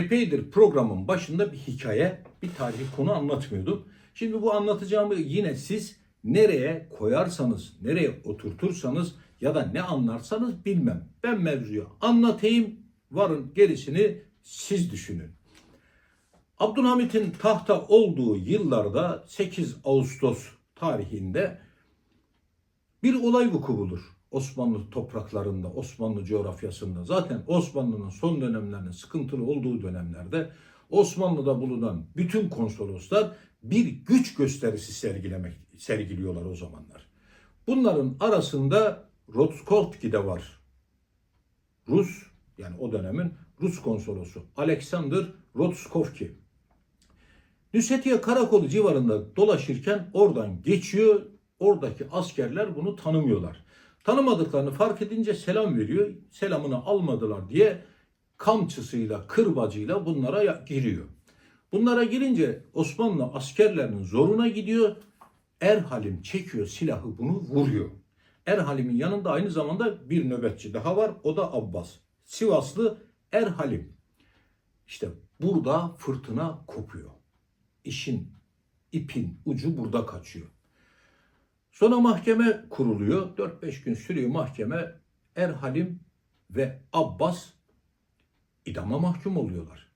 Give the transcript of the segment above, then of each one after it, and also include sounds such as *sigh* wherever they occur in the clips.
epeydir programın başında bir hikaye, bir tarihi konu anlatmıyordum. Şimdi bu anlatacağımı yine siz nereye koyarsanız, nereye oturtursanız ya da ne anlarsanız bilmem. Ben mevzuyu anlatayım, varın gerisini siz düşünün. Abdülhamit'in tahta olduğu yıllarda 8 Ağustos tarihinde bir olay vuku bulur. Osmanlı topraklarında, Osmanlı coğrafyasında. Zaten Osmanlı'nın son dönemlerinin sıkıntılı olduğu dönemlerde Osmanlı'da bulunan bütün konsoloslar bir güç gösterisi sergilemek sergiliyorlar o zamanlar. Bunların arasında Roskovski de var. Rus yani o dönemin Rus konsolosu Alexander Roskovski. Nusretiye Karakolu civarında dolaşırken oradan geçiyor. Oradaki askerler bunu tanımıyorlar. Tanımadıklarını fark edince selam veriyor. Selamını almadılar diye kamçısıyla, kırbacıyla bunlara giriyor. Bunlara girince Osmanlı askerlerinin zoruna gidiyor. Erhalim çekiyor silahı bunu vuruyor. Erhalim'in yanında aynı zamanda bir nöbetçi daha var. O da Abbas. Sivaslı Erhalim. İşte burada fırtına kopuyor. İşin, ipin ucu burada kaçıyor. Sonra mahkeme kuruluyor. 4-5 gün sürüyor mahkeme. Erhalim ve Abbas idama mahkum oluyorlar.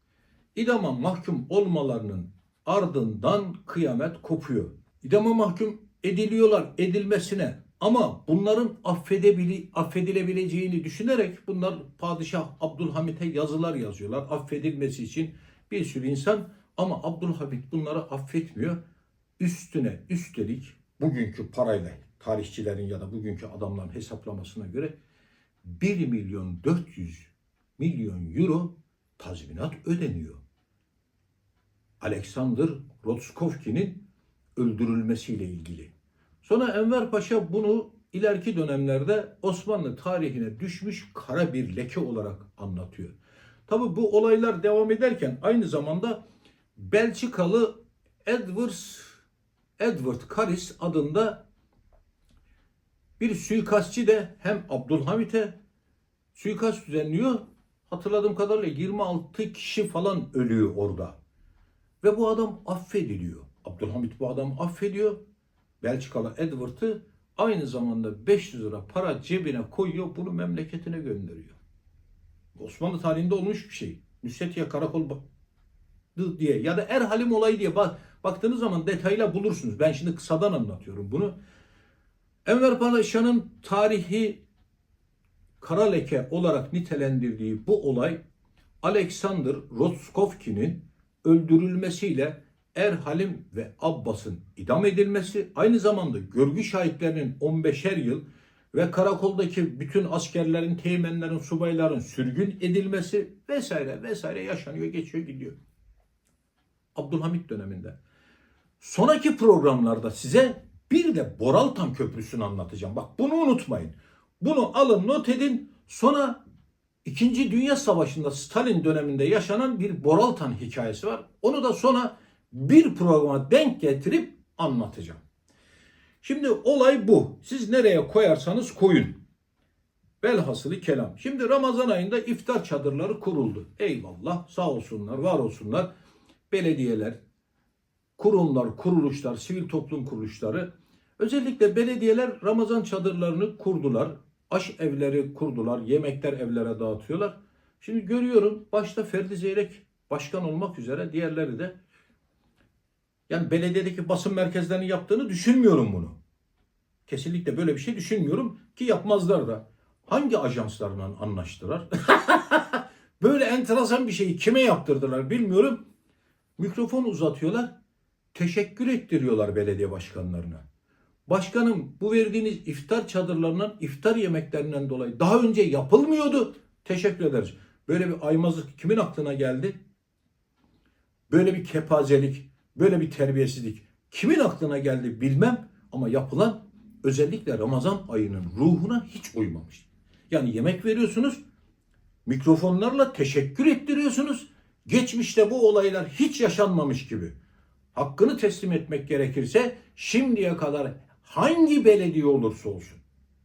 İdama mahkum olmalarının ardından kıyamet kopuyor. İdama mahkum ediliyorlar edilmesine ama bunların affedebili, affedilebileceğini düşünerek bunlar Padişah Abdülhamit'e yazılar yazıyorlar affedilmesi için bir sürü insan ama Abdülhamit bunları affetmiyor. Üstüne üstelik bugünkü parayla tarihçilerin ya da bugünkü adamların hesaplamasına göre 1 milyon 400 milyon euro tazminat ödeniyor. Alexander Rotskovski'nin öldürülmesiyle ilgili. Sonra Enver Paşa bunu ileriki dönemlerde Osmanlı tarihine düşmüş kara bir leke olarak anlatıyor. Tabi bu olaylar devam ederken aynı zamanda Belçikalı Edwards Edward Karis adında bir suikastçı de hem Abdülhamit'e suikast düzenliyor. Hatırladığım kadarıyla 26 kişi falan ölüyor orada. Ve bu adam affediliyor. Abdülhamit bu adamı affediyor. Belçikalı Edward'ı aynı zamanda 500 lira para cebine koyuyor. Bunu memleketine gönderiyor. Osmanlı tarihinde olmuş bir şey. Nusretiye Karakol diye ya da Erhalim olayı diye bak, baktığınız zaman detayla bulursunuz. Ben şimdi kısadan anlatıyorum bunu. Enver Paşa'nın tarihi kara leke olarak nitelendirdiği bu olay Alexander Roskovski'nin öldürülmesiyle Erhalim ve Abbas'ın idam edilmesi, aynı zamanda görgü şahitlerinin 15'er yıl ve karakoldaki bütün askerlerin, teğmenlerin, subayların sürgün edilmesi vesaire vesaire yaşanıyor, geçiyor, gidiyor. Abdülhamit döneminde. Sonraki programlarda size bir de Boraltan Köprüsü'nü anlatacağım. Bak bunu unutmayın. Bunu alın not edin. Sonra İkinci Dünya Savaşı'nda Stalin döneminde yaşanan bir Boraltan hikayesi var. Onu da sonra bir programa denk getirip anlatacağım. Şimdi olay bu. Siz nereye koyarsanız koyun. Velhasılı kelam. Şimdi Ramazan ayında iftar çadırları kuruldu. Eyvallah sağ olsunlar var olsunlar. Belediyeler, kurumlar, kuruluşlar, sivil toplum kuruluşları özellikle belediyeler Ramazan çadırlarını kurdular. Aş evleri kurdular, yemekler evlere dağıtıyorlar. Şimdi görüyorum başta Ferdi Zeyrek başkan olmak üzere diğerleri de yani belediyedeki basın merkezlerinin yaptığını düşünmüyorum bunu. Kesinlikle böyle bir şey düşünmüyorum ki yapmazlar da. Hangi ajanslarla anlaştılar? *laughs* böyle enteresan bir şeyi kime yaptırdılar bilmiyorum. Mikrofon uzatıyorlar. Teşekkür ettiriyorlar belediye başkanlarına. Başkanım bu verdiğiniz iftar çadırlarından, iftar yemeklerinden dolayı daha önce yapılmıyordu. Teşekkür ederiz. Böyle bir aymazlık kimin aklına geldi? Böyle bir kepazelik, böyle bir terbiyesizlik kimin aklına geldi bilmem ama yapılan özellikle Ramazan ayının ruhuna hiç uymamış. Yani yemek veriyorsunuz, mikrofonlarla teşekkür ettiriyorsunuz. Geçmişte bu olaylar hiç yaşanmamış gibi. Hakkını teslim etmek gerekirse şimdiye kadar hangi belediye olursa olsun.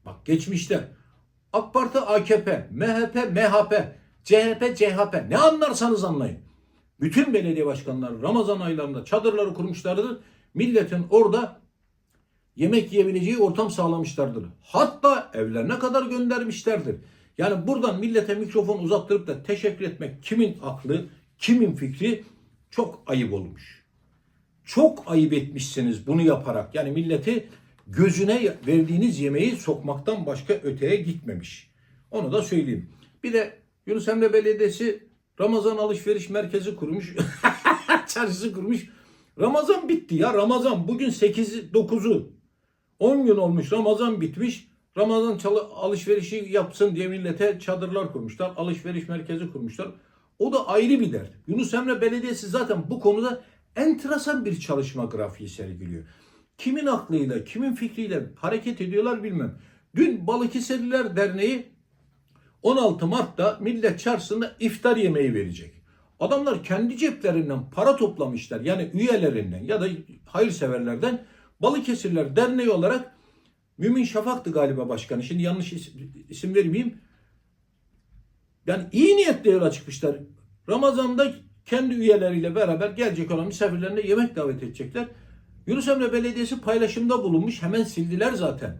Bak geçmişte AK Parti, AKP, MHP, MHP, CHP, CHP ne anlarsanız anlayın. Bütün belediye başkanları Ramazan aylarında çadırları kurmuşlardır. Milletin orada yemek yiyebileceği ortam sağlamışlardır. Hatta evlerine kadar göndermişlerdir. Yani buradan millete mikrofon uzattırıp da teşekkür etmek kimin aklı, kimin fikri çok ayıp olmuş. Çok ayıp etmişsiniz bunu yaparak. Yani milleti gözüne verdiğiniz yemeği sokmaktan başka öteye gitmemiş. Onu da söyleyeyim. Bir de Yunus Emre Belediyesi Ramazan alışveriş merkezi kurmuş. *laughs* Çarşısı kurmuş. Ramazan bitti ya. Ramazan bugün 8'i 9'u 10 gün olmuş Ramazan bitmiş. Ramazan alışverişi yapsın diye millete çadırlar kurmuşlar. Alışveriş merkezi kurmuşlar. O da ayrı bir dert. Yunus Emre Belediyesi zaten bu konuda enteresan bir çalışma grafiği sergiliyor. Kimin aklıyla, kimin fikriyle hareket ediyorlar bilmem. Dün Balıkesirliler Derneği 16 Mart'ta millet çarşısında iftar yemeği verecek. Adamlar kendi ceplerinden para toplamışlar. Yani üyelerinden ya da hayırseverlerden Balıkesirler Derneği olarak Mümin Şafak'tı galiba başkanı. Şimdi yanlış isim, isim vermeyeyim. Yani iyi niyetle yola çıkmışlar. Ramazan'da kendi üyeleriyle beraber gelecek olan misafirlerine yemek davet edecekler. Yunus Emre Belediyesi paylaşımda bulunmuş. Hemen sildiler zaten.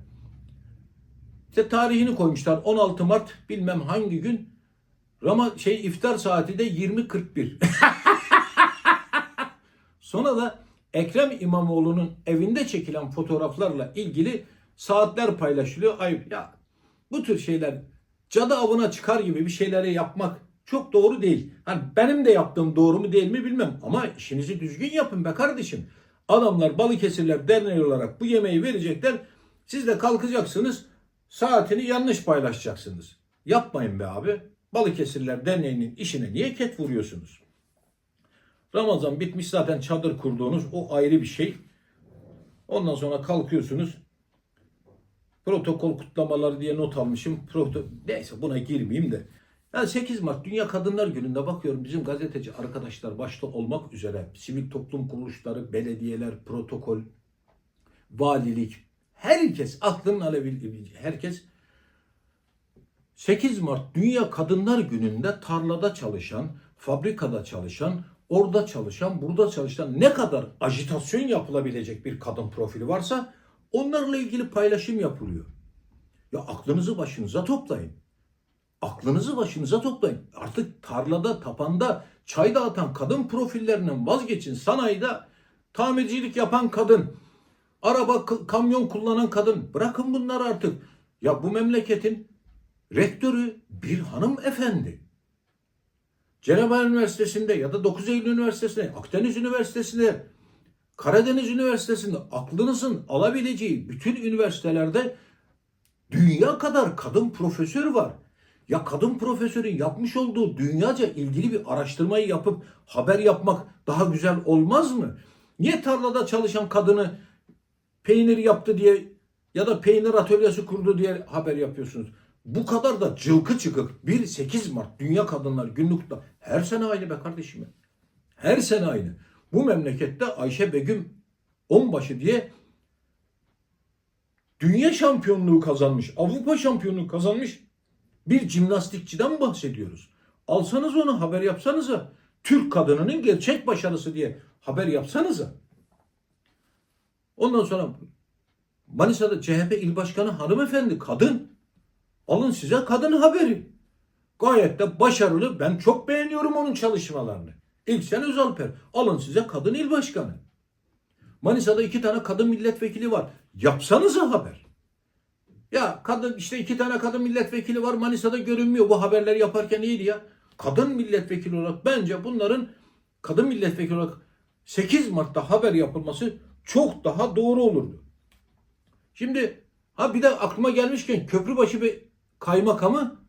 İşte tarihini koymuşlar. 16 Mart bilmem hangi gün. Rama şey iftar saati de 20.41. *laughs* Sonra da Ekrem İmamoğlu'nun evinde çekilen fotoğraflarla ilgili saatler paylaşılıyor. Ay ya bu tür şeyler cadı avına çıkar gibi bir şeyleri yapmak çok doğru değil. Hani benim de yaptığım doğru mu değil mi bilmem ama işinizi düzgün yapın be kardeşim. Adamlar Balıkesirler Derneği olarak bu yemeği verecekler. Siz de kalkacaksınız saatini yanlış paylaşacaksınız. Yapmayın be abi. Balıkesirler Derneği'nin işine niye ket vuruyorsunuz? Ramazan bitmiş zaten çadır kurduğunuz o ayrı bir şey. Ondan sonra kalkıyorsunuz. Protokol kutlamaları diye not almışım. Proto Neyse buna girmeyeyim de. Yani 8 Mart Dünya Kadınlar Günü'nde bakıyorum bizim gazeteci arkadaşlar başta olmak üzere sivil toplum kuruluşları, belediyeler, protokol, valilik, herkes aklının alabildiği herkes 8 Mart Dünya Kadınlar Günü'nde tarlada çalışan, fabrikada çalışan, orada çalışan, burada çalışan ne kadar ajitasyon yapılabilecek bir kadın profili varsa onlarla ilgili paylaşım yapılıyor. Ya aklınızı başınıza toplayın. Aklınızı başınıza toplayın. Artık tarlada, tapanda çay dağıtan kadın profillerinden vazgeçin. Sanayide tamircilik yapan kadın, araba, kamyon kullanan kadın. Bırakın bunları artık. Ya bu memleketin rektörü bir hanımefendi. Cenevre Üniversitesi'nde ya da 9 Eylül Üniversitesi'nde, Akdeniz Üniversitesi'nde, Karadeniz Üniversitesi'nde aklınızın alabileceği bütün üniversitelerde dünya kadar kadın profesör var. Ya kadın profesörün yapmış olduğu dünyaca ilgili bir araştırmayı yapıp haber yapmak daha güzel olmaz mı? Niye tarlada çalışan kadını peynir yaptı diye ya da peynir atölyesi kurdu diye haber yapıyorsunuz? Bu kadar da cılkı çıkık. 1-8 Mart Dünya Kadınlar Günlük'te her sene aynı be kardeşim. Her sene aynı. Bu memlekette Ayşe Begüm onbaşı diye dünya şampiyonluğu kazanmış, Avrupa şampiyonluğu kazanmış bir jimnastikçiden bahsediyoruz. Alsanız onu haber yapsanıza. Türk kadınının gerçek başarısı diye haber yapsanıza. Ondan sonra Manisa'da CHP il başkanı hanımefendi kadın. Alın size kadın haberi. Gayet de başarılı. Ben çok beğeniyorum onun çalışmalarını. İlksen Özalper. Alın size kadın il başkanı. Manisa'da iki tane kadın milletvekili var. Yapsanıza haber. Ya kadın işte iki tane kadın milletvekili var Manisa'da görünmüyor. Bu haberler yaparken iyiydi ya. Kadın milletvekili olarak bence bunların kadın milletvekili olarak 8 Mart'ta haber yapılması çok daha doğru olurdu. Şimdi ha bir de aklıma gelmişken Köprübaşı bir kaymakamı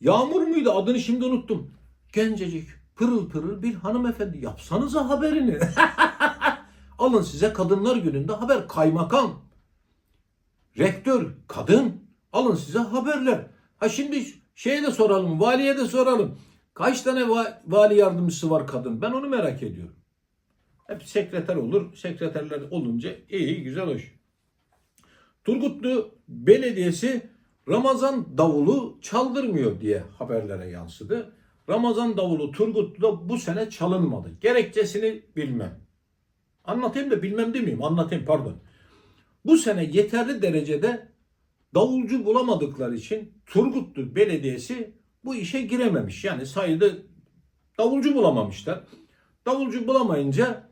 Yağmur muydu adını şimdi unuttum. Gencecik pırıl pırıl bir hanımefendi yapsanıza haberini. *laughs* Alın size kadınlar gününde haber kaymakam. Rektör kadın alın size haberler. Ha şimdi şeye de soralım valiye de soralım. Kaç tane va- vali yardımcısı var kadın? Ben onu merak ediyorum. Hep sekreter olur. Sekreterler olunca iyi güzel hoş. Turgutlu Belediyesi Ramazan davulu çaldırmıyor diye haberlere yansıdı. Ramazan davulu Turgutlu'da bu sene çalınmadı. Gerekçesini bilmem. Anlatayım da bilmem demeyeyim. Anlatayım pardon. Bu sene yeterli derecede davulcu bulamadıkları için Turgutlu Belediyesi bu işe girememiş. Yani sayılı davulcu bulamamışlar. Davulcu bulamayınca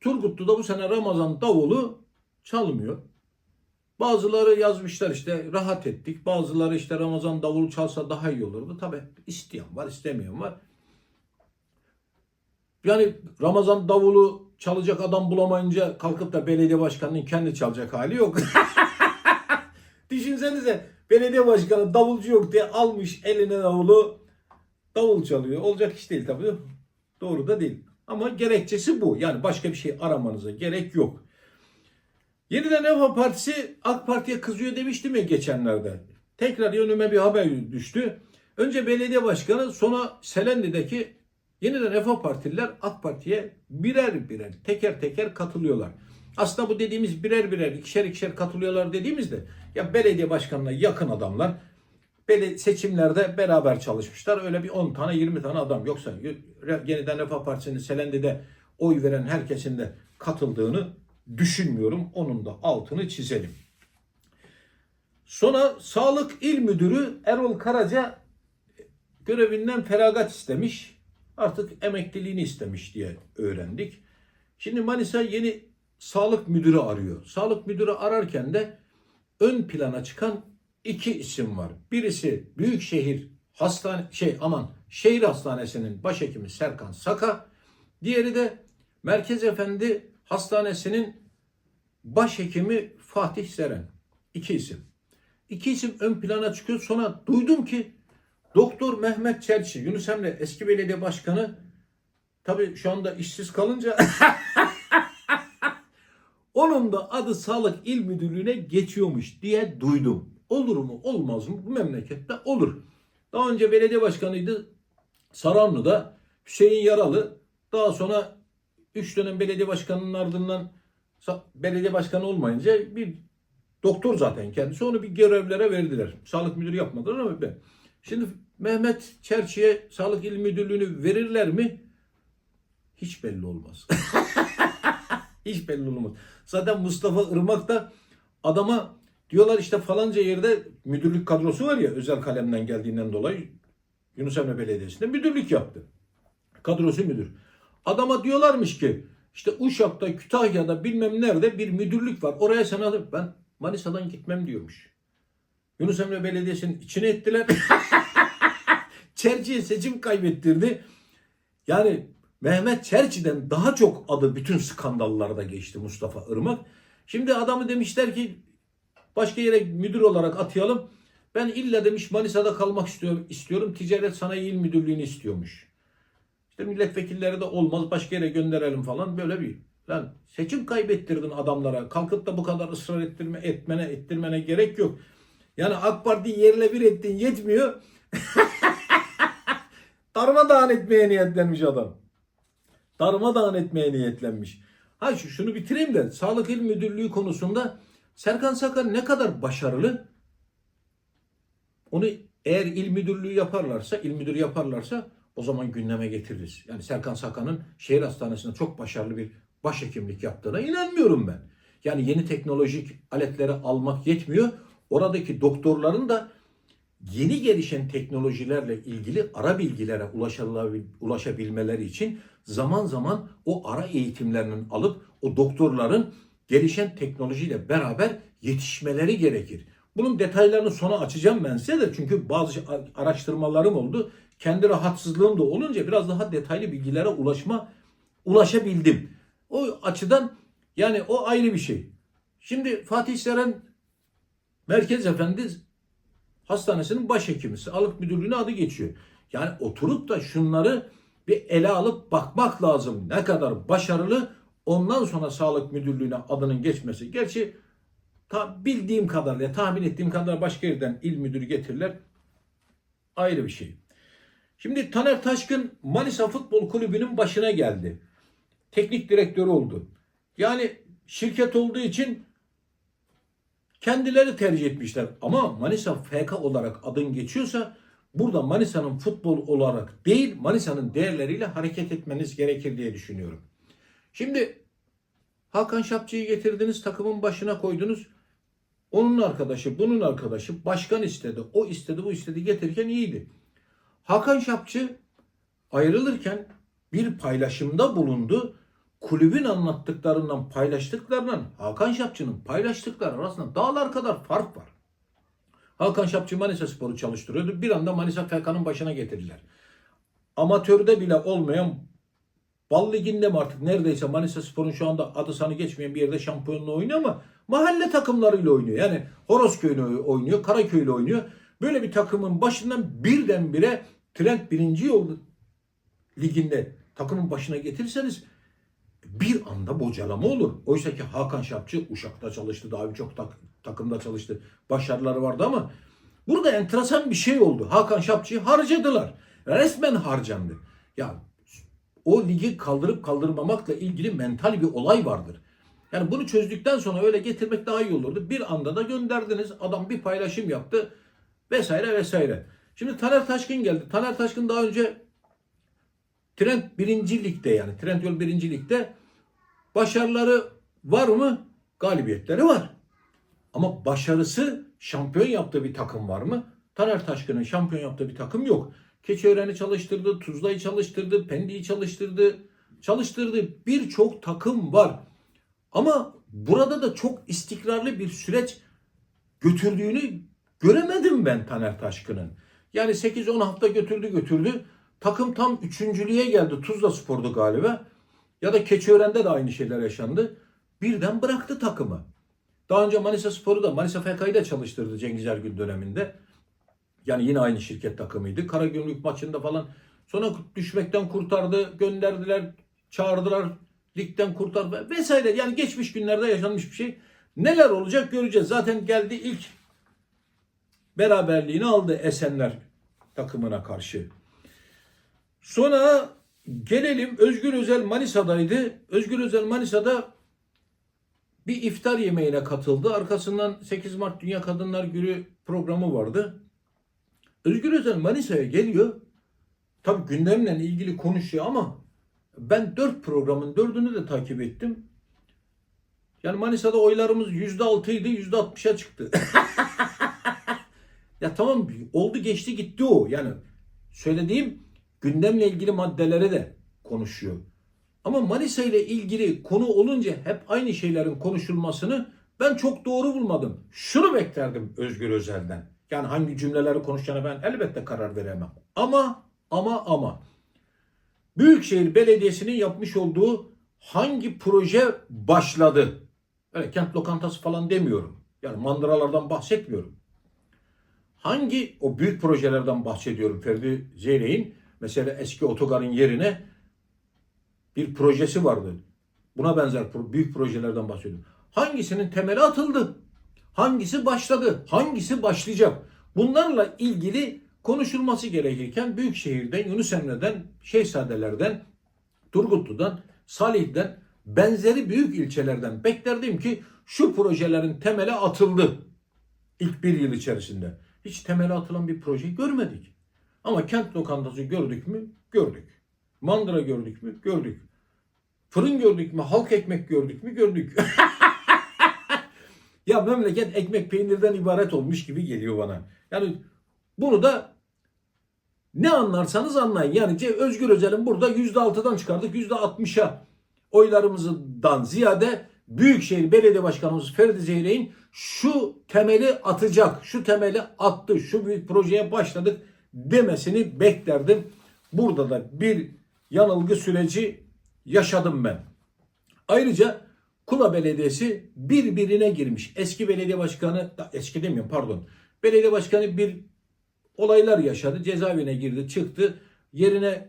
Turgutlu'da bu sene Ramazan davulu çalmıyor. Bazıları yazmışlar işte rahat ettik. Bazıları işte Ramazan davulu çalsa daha iyi olurdu. Tabi isteyen var istemeyen var. Yani Ramazan davulu çalacak adam bulamayınca kalkıp da belediye başkanının kendi çalacak hali yok. *laughs* Düşünsenize belediye başkanı davulcu yok diye almış eline davulu davul çalıyor. Olacak iş değil tabii. Doğru da değil. Ama gerekçesi bu. Yani başka bir şey aramanıza gerek yok. Yeniden Refah Partisi AK Parti'ye kızıyor demiştim ya geçenlerde. Tekrar önüme bir haber düştü. Önce belediye başkanı sonra Selendi'deki Yeniden Refah Partililer AK Parti'ye birer birer teker teker katılıyorlar. Aslında bu dediğimiz birer birer ikişer ikişer katılıyorlar dediğimizde ya belediye başkanına yakın adamlar bele- seçimlerde beraber çalışmışlar. Öyle bir 10 tane 20 tane adam yoksa Yeniden Refah Partisi'nin Selendi'de oy veren herkesin de katıldığını düşünmüyorum. Onun da altını çizelim. Sonra Sağlık İl Müdürü Erol Karaca görevinden feragat istemiş. Artık emekliliğini istemiş diye öğrendik. Şimdi Manisa yeni sağlık müdürü arıyor. Sağlık müdürü ararken de ön plana çıkan iki isim var. Birisi Büyükşehir Hastane şey aman şehir hastanesinin başhekimi Serkan Saka. Diğeri de Merkez Efendi Hastanesi'nin başhekimi Fatih Seren. İki isim. İki isim ön plana çıkıyor. Sonra duydum ki Doktor Mehmet Çelçi, Yunus Emre eski belediye başkanı tabii şu anda işsiz kalınca *laughs* onun da adı Sağlık İl Müdürlüğü'ne geçiyormuş diye duydum. Olur mu olmaz mı bu memlekette olur. Daha önce belediye başkanıydı Saranlı'da Hüseyin Yaralı. Daha sonra 3 dönem belediye başkanının ardından belediye başkanı olmayınca bir doktor zaten kendisi onu bir görevlere verdiler. Sağlık müdürü yapmadılar ama ben. Şimdi Mehmet Çerçi'ye Sağlık İl Müdürlüğü'nü verirler mi? Hiç belli olmaz. *laughs* Hiç belli olmaz. Zaten Mustafa Irmak da adama diyorlar işte falanca yerde müdürlük kadrosu var ya özel kalemden geldiğinden dolayı Yunus Emre Belediyesi'nde müdürlük yaptı. Kadrosu müdür. Adama diyorlarmış ki işte Uşak'ta, Kütahya'da bilmem nerede bir müdürlük var. Oraya sen alıp ben Manisa'dan gitmem diyormuş. Yunus Emre Belediyesi'nin içine ettiler. *laughs* Çerçi'ye seçim kaybettirdi. Yani Mehmet Çerçi'den daha çok adı bütün skandallarda geçti Mustafa Irmak. Şimdi adamı demişler ki başka yere müdür olarak atayalım. Ben illa demiş Manisa'da kalmak istiyorum, istiyorum. Ticaret Sanayi İl Müdürlüğü'nü istiyormuş. İşte milletvekilleri de olmaz başka yere gönderelim falan böyle bir. Lan seçim kaybettirdin adamlara. Kalkıp da bu kadar ısrar ettirme, etmene, ettirmene gerek yok. Yani AK Parti yerle bir ettin yetmiyor. *laughs* Darmadağın etmeye niyetlenmiş adam. Darmadağın etmeye niyetlenmiş. Ha şu, şunu bitireyim de Sağlık İl Müdürlüğü konusunda Serkan Sakar ne kadar başarılı? Onu eğer il müdürlüğü yaparlarsa, il müdürü yaparlarsa o zaman gündeme getiririz. Yani Serkan Sakan'ın şehir hastanesinde çok başarılı bir başhekimlik yaptığına inanmıyorum ben. Yani yeni teknolojik aletleri almak yetmiyor. Oradaki doktorların da yeni gelişen teknolojilerle ilgili ara bilgilere ulaşabil- ulaşabilmeleri için zaman zaman o ara eğitimlerinin alıp o doktorların gelişen teknolojiyle beraber yetişmeleri gerekir. Bunun detaylarını sonra açacağım ben size de çünkü bazı araştırmalarım oldu. Kendi rahatsızlığım da olunca biraz daha detaylı bilgilere ulaşma ulaşabildim. O açıdan yani o ayrı bir şey. Şimdi Fatih Seren Merkez Efendi Hastanesi'nin başhekimi, sağlık müdürlüğüne adı geçiyor. Yani oturup da şunları bir ele alıp bakmak lazım. Ne kadar başarılı ondan sonra sağlık müdürlüğüne adının geçmesi. Gerçi ta bildiğim kadarıyla, tahmin ettiğim kadar başka yerden il müdürü getirirler. Ayrı bir şey. Şimdi Taner Taşkın Manisa Futbol Kulübü'nün başına geldi. Teknik direktör oldu. Yani şirket olduğu için kendileri tercih etmişler. Ama Manisa FK olarak adın geçiyorsa burada Manisa'nın futbol olarak değil Manisa'nın değerleriyle hareket etmeniz gerekir diye düşünüyorum. Şimdi Hakan Şapçı'yı getirdiniz takımın başına koydunuz. Onun arkadaşı, bunun arkadaşı başkan istedi. O istedi, bu istedi getirirken iyiydi. Hakan Şapçı ayrılırken bir paylaşımda bulundu. Kulübün anlattıklarından paylaştıklarından Hakan Şapçı'nın paylaştıkları arasında dağlar kadar fark var. Hakan Şapçı Manisa Spor'u çalıştırıyordu. Bir anda Manisa FK'nın başına getirdiler. Amatörde bile olmayan Bal Ligi'nde mi artık neredeyse Manisa Spor'un şu anda adı sanı geçmeyen bir yerde şampiyonluğu oynuyor ama mahalle takımlarıyla oynuyor. Yani Horozköy'le oynuyor, Karaköy'le oynuyor. Böyle bir takımın başından birdenbire Trend birinci yol liginde takımın başına getirseniz bir anda bocalama olur. Oysa ki Hakan Şapçı Uşak'ta çalıştı, daha birçok tak, takımda çalıştı. Başarıları vardı ama burada enteresan bir şey oldu. Hakan Şapçı'yı harcadılar. Resmen harcandı. Ya o ligi kaldırıp kaldırmamakla ilgili mental bir olay vardır. Yani bunu çözdükten sonra öyle getirmek daha iyi olurdu. Bir anda da gönderdiniz. Adam bir paylaşım yaptı vesaire vesaire. Şimdi Taner Taşkın geldi. Taner Taşkın daha önce Trend birinci ligde yani Trend Yol birinci ligde başarıları var mı? Galibiyetleri var. Ama başarısı şampiyon yaptığı bir takım var mı? Taner Taşkın'ın şampiyon yaptığı bir takım yok. Keçiören'i çalıştırdı, Tuzla'yı çalıştırdı, Pendik'i çalıştırdı. Çalıştırdığı birçok takım var. Ama burada da çok istikrarlı bir süreç götürdüğünü göremedim ben Taner Taşkın'ın. Yani 8-10 hafta götürdü götürdü. Takım tam üçüncülüğe geldi. Tuzla Spor'du galiba. Ya da Keçiören'de de aynı şeyler yaşandı. Birden bıraktı takımı. Daha önce Manisa Spor'u da Manisa FK'yı da çalıştırdı Cengiz Ergün döneminde. Yani yine aynı şirket takımıydı. Karagümrük maçında falan. Sonra düşmekten kurtardı. Gönderdiler. Çağırdılar. Ligden kurtardı. Vesaire. Yani geçmiş günlerde yaşanmış bir şey. Neler olacak göreceğiz. Zaten geldi ilk beraberliğini aldı Esenler takımına karşı. Sonra gelelim Özgür Özel Manisa'daydı. Özgür Özel Manisa'da bir iftar yemeğine katıldı. Arkasından 8 Mart Dünya Kadınlar Günü programı vardı. Özgür Özel Manisa'ya geliyor. Tabii gündemle ilgili konuşuyor ama ben 4 programın 4'ünü de takip ettim. Yani Manisa'da oylarımız %6 idi %60'a çıktı. *laughs* ya tamam oldu geçti gitti o. Yani söylediğim gündemle ilgili maddeleri de konuşuyor. Ama Manisa ile ilgili konu olunca hep aynı şeylerin konuşulmasını ben çok doğru bulmadım. Şunu beklerdim Özgür Özel'den. Yani hangi cümleleri konuşacağına ben elbette karar veremem. Ama ama ama Büyükşehir Belediyesi'nin yapmış olduğu hangi proje başladı? Öyle kent lokantası falan demiyorum. Yani mandıralardan bahsetmiyorum. Hangi o büyük projelerden bahsediyorum Ferdi Zeyrek'in? Mesela eski otogarın yerine bir projesi vardı. Buna benzer büyük projelerden bahsediyorum. Hangisinin temeli atıldı? Hangisi başladı? Hangisi başlayacak? Bunlarla ilgili konuşulması gerekirken Büyükşehir'den, Yunus Emre'den, Şehzadeler'den, Turgutlu'dan, Salih'den benzeri büyük ilçelerden beklerdim ki şu projelerin temeli atıldı ilk bir yıl içerisinde. Hiç temeli atılan bir proje görmedik. Ama kent lokantası gördük mü? Gördük. Mandıra gördük mü? Gördük. Fırın gördük mü? Halk ekmek gördük mü? Gördük. *laughs* ya memleket ekmek peynirden ibaret olmuş gibi geliyor bana. Yani bunu da ne anlarsanız anlayın. Yani Özgür Özel'in burada %6'dan çıkardık %60'a oylarımızdan ziyade Büyükşehir Belediye Başkanımız Ferdi Zeyrek'in şu temeli atacak, şu temeli attı, şu büyük projeye başladık demesini beklerdim. Burada da bir yanılgı süreci yaşadım ben. Ayrıca Kula Belediyesi birbirine girmiş. Eski belediye başkanı, eski demiyorum pardon. Belediye başkanı bir olaylar yaşadı. Cezaevine girdi, çıktı. Yerine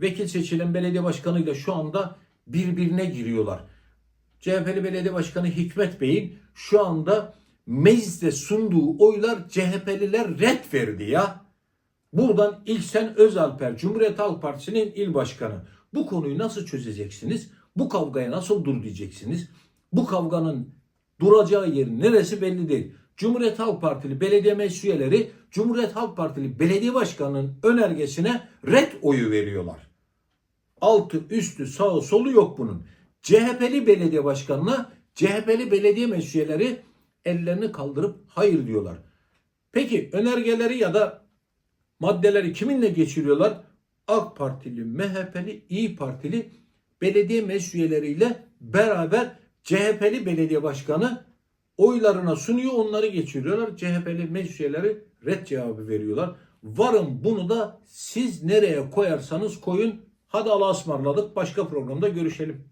vekil seçilen belediye başkanıyla şu anda birbirine giriyorlar. CHP'li belediye başkanı Hikmet Bey'in şu anda mecliste sunduğu oylar CHP'liler red verdi ya. Buradan İlksen Özalper Cumhuriyet Halk Partisi'nin il başkanı. Bu konuyu nasıl çözeceksiniz? Bu kavgaya nasıl dur diyeceksiniz? Bu kavganın duracağı yerin neresi belli değil. Cumhuriyet Halk Partili belediye meclis üyeleri Cumhuriyet Halk Partili belediye başkanının önergesine red oyu veriyorlar. Altı, üstü, sağı, solu yok bunun. CHP'li belediye başkanına CHP'li belediye meclis üyeleri ellerini kaldırıp hayır diyorlar. Peki önergeleri ya da maddeleri kiminle geçiriyorlar? AK Partili, MHP'li, İyi Partili belediye meclis üyeleriyle beraber CHP'li belediye başkanı oylarına sunuyor onları geçiriyorlar. CHP'li meclis red cevabı veriyorlar. Varın bunu da siz nereye koyarsanız koyun. Hadi Allah'a ısmarladık. Başka programda görüşelim.